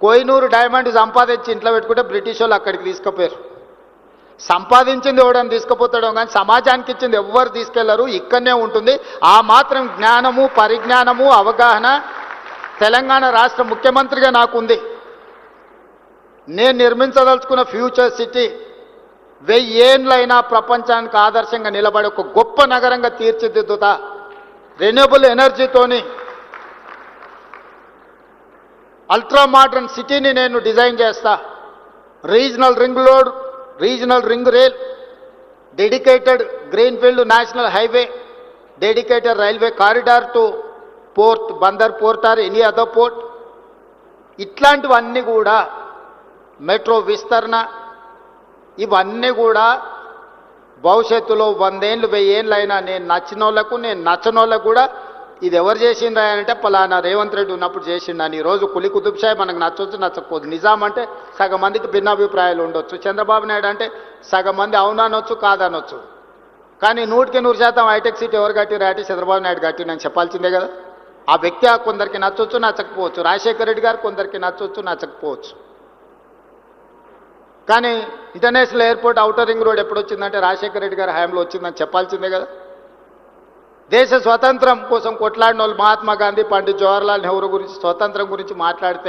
Kohinoor diamond సంపాదించి ఇంట్లో పెట్టుకుంటే బ్రిటిష్ వాళ్ళు అక్కడికి తీసుకుపోయారు. సంపాదించింది ఎవడని తీసుకుపోతాడో కానీ సమాజానికి ఇచ్చింది ఎవ్వరు తీసుకెళ్ళరు ఇక్కడనే ఉంటుంది. ఆ మాత్రం జ్ఞానము పరిజ్ఞానము అవగాహన తెలంగాణ రాష్ట్ర ముఖ్యమంత్రిగా నాకుంది నేను నిర్మించదలుచుకున్న ఫ్యూచర్ సిటీ వెయ్యేండ్లైనా ప్రపంచానికి ఆదర్శంగా నిలబడే ఒక గొప్ప నగరంగా తీర్చిదిద్దుతా రెన్యూబుల్ ఎనర్జీతోని అల్ట్రా మోడర్న్ సిటీని నేను డిజైన్ చేస్తా. Regional ring road regional ring rail dedicated greenfield national highway dedicated railway corridor to port Bandar port or any other port ఇట్లాంటివన్నీ కూడా మెట్రో విస్తరణ ఇవన్నీ కూడా భవిష్యత్తులో వందేళ్ళు వెయ్యేళ్ళు అయినా నేను నచ్చిన వాళ్ళకు నేను నచ్చని వాళ్ళకు కూడా ఇది ఎవరు చేసిండ్రా అంటే పలానా రేవంత్ రెడ్డి ఉన్నప్పుడు చేసిండని ఈరోజు కులి కుతుబ్ షాయి మనకు నచ్చొచ్చు నచ్చకపోదు. నిజాం అంటే సగం మందికి భిన్నాభిప్రాయాలు ఉండొచ్చు. చంద్రబాబు నాయుడు అంటే సగం మంది అవుననొచ్చు కాదనొచ్చు కానీ నూటికి నూరు శాతం హైటెక్ సిటీ ఎవరు కట్టిరు అంటే చంద్రబాబు నాయుడు కట్టినని చెప్పాల్సిందే కదా. ఆ వ్యక్తి కొందరికి నచ్చొచ్చు నచ్చకపోవచ్చు. రాజశేఖర రెడ్డి గారు కొందరికి నచ్చొచ్చు నచ్చకపోవచ్చు. కానీ international airport outer ring road ఎప్పుడు వచ్చిందంటే రాజశేఖర రెడ్డి గారి హయాంలో వచ్చిందని చెప్పాల్సిందే కదా. దేశ స్వతంత్రం కోసం కొట్లాడిన వాళ్ళు మహాత్మా గాంధీ పండిత్ జవహర్లాల్ నెహ్రూ గురించి స్వతంత్రం గురించి మాట్లాడితే